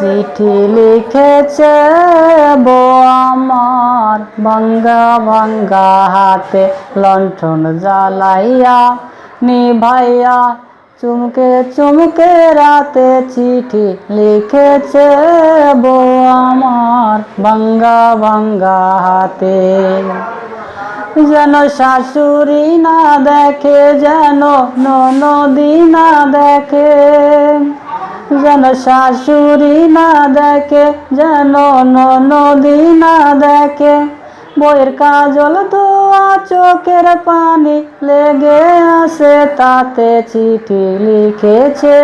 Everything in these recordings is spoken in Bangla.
চিঠি লিখেছে বো আমার। ভাঙ্গা ভাঙ্গা হাতে লণ্ঠন জ্বালাইয়া নিভাইয়া চুমকে চুমকে রাতে চিঠি লিখেছে বো আমার। ভাঙ্গা ভাঙ্গা হাতে যেন শাশুড়ি না দেখে, যেন নদী না দেখে। যেন শাশুড়ি না দেখে, যেন নদী না দেখে। বইয়ের কাজল দোয়া চোখের পানি লেগে আসে তাতে চিঠি লিখেছে।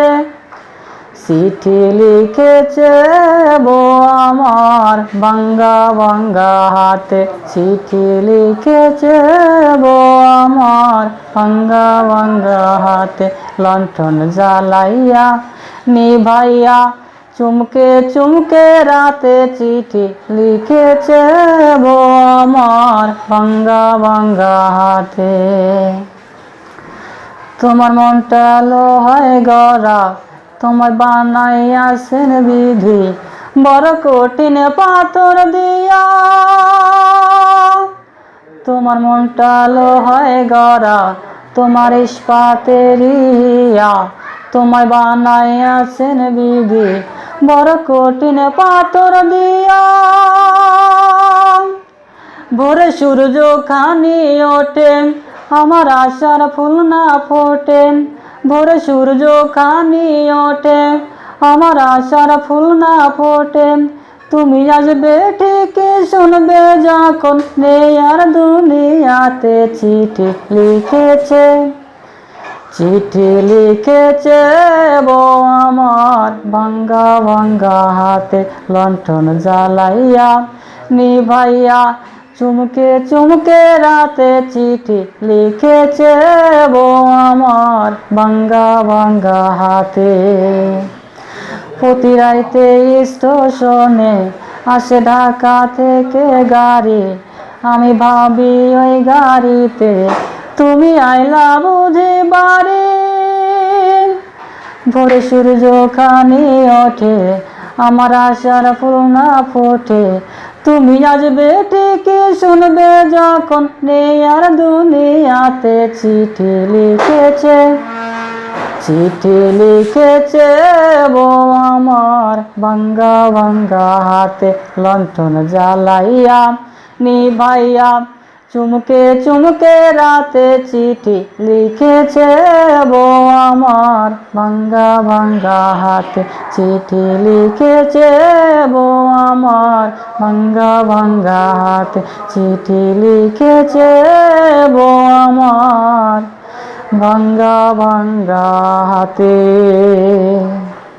চিঠি লিখেছে বো আমার, বাঙ্গা বাঙ্গা হাতে। চিঠি লিখেছে বো আমার, বাঙ্গা বাঙ্গা হাতে। লণ্ঠন জ্বালাইয়া নিভাইয়া চুমকে চুমকে রাতে চিঠি লিখেছে বো আমার বাঙ্গা বাঙ্গা হাতে। তোমার মনটা লোহায় গড়া, তোমার বানাইয়াছেন বিধি, বড় কঠিন পাথর দিয়া। তোমার মনটা লোহায় গড়া, তোমার ইস্পাতের ইয়া তোমায় বানাই বানাইয়াছেন বিধি বড় কঠিন পাথর দিয়া। ভোরে সূর্য খানি ওঠে, আমার আশার ফুল না ফোটে। ভোরে সূর্য খানি ওঠে, আমার আশার ফুল না ফোটে। তুমি আসবে ঠিকই শুনবে, যখন নেই আর দুনিয়াতে চিঠি লিখেছে। চিঠি লিখেছে বো আমার, ভাঙ্গা ভাঙ্গা হাতে লণ্ঠন জ্বালাইয়া নিভাইয়া। চুমকে চুমকে রাতে চিঠি লিখেছে বো আমার, ভাঙ্গা ভাঙ্গা হাতে। প্রতি রাইতে স্টেশনে আসে ঢাকা থেকে গাড়ি, আমি ভাবি ওই গাড়িতে তুমি আইলা বুঝি বাড়ি ভোরে সূর্য খানি ওঠে, আমার আশার ফুল না ফোটে। তুমি আসবে ঠিকই শুনবে যখন নেই আর দুনিয়াতে চিঠি লিখেছে। চিঠি লিখেছে বো আমার ভাঙ্গা ভাঙ্গা হাতে লন্ঠন জ্বালাইয়া, নিভাইয়া চুমকে চুমকে রাতে চিঠি লিখেছে বো আমার। ভাঙ্গা ভাঙ্গা হাতে চিঠি লিখেছে বো আমার। ভাঙ্গা ভাঙ্গা হাতে চিঠি লিখেছে বো আমার। ভাঙ্গা ভাঙ্গা হাতে